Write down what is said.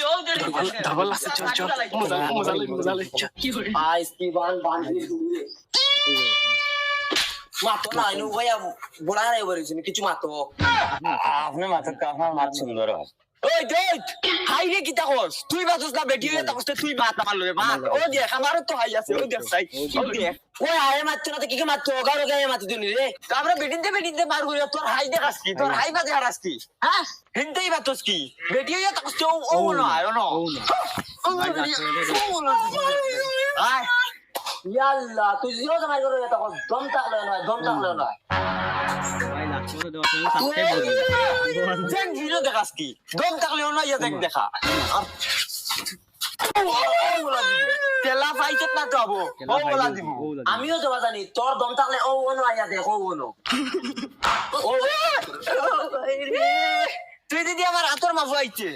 धबल से चल चल मज़ा मज़ा ले मज़ा ले चल आ इसकी बाल बाँध दी মাতো না ইনু ভাইয়া বড়া নাই বলেছেন কিছু মাতো। সুন্দর ওই দেখ হাই রে কি তাকস তুই বাতস না বেটি রে তাকস তুই মাত আমার লগে মাত ও দেখ আমার তো হাই আছে ও দেখ সাই। ও দেখ। ওই না কি কে গাড়ো গায়ে মাতি দিনি রে। আমরা বেটিনতে বেটিনতে মার করি তোর হাই দেখাস কি? তোর হাই বাজে হারাস কি? হ্যাঁ। হিন্দেই বাতস কি? বেটি রে তাকস তো ও না আয় না। আয় ইয়াল্লা তুই করে দম তাকলে না দম তাকলে না যেন জিরো দেখাস কি? দম থাকলেও না ইয়া দেখ দেখা। তেলা পাইছত না তো ও বলা দিব। আমিও যাবা জানি তোর দম থাকলে ও ওনো আইয়া দেখ ও ওনো তুই দিদি আমার হাতর মাফু আইছে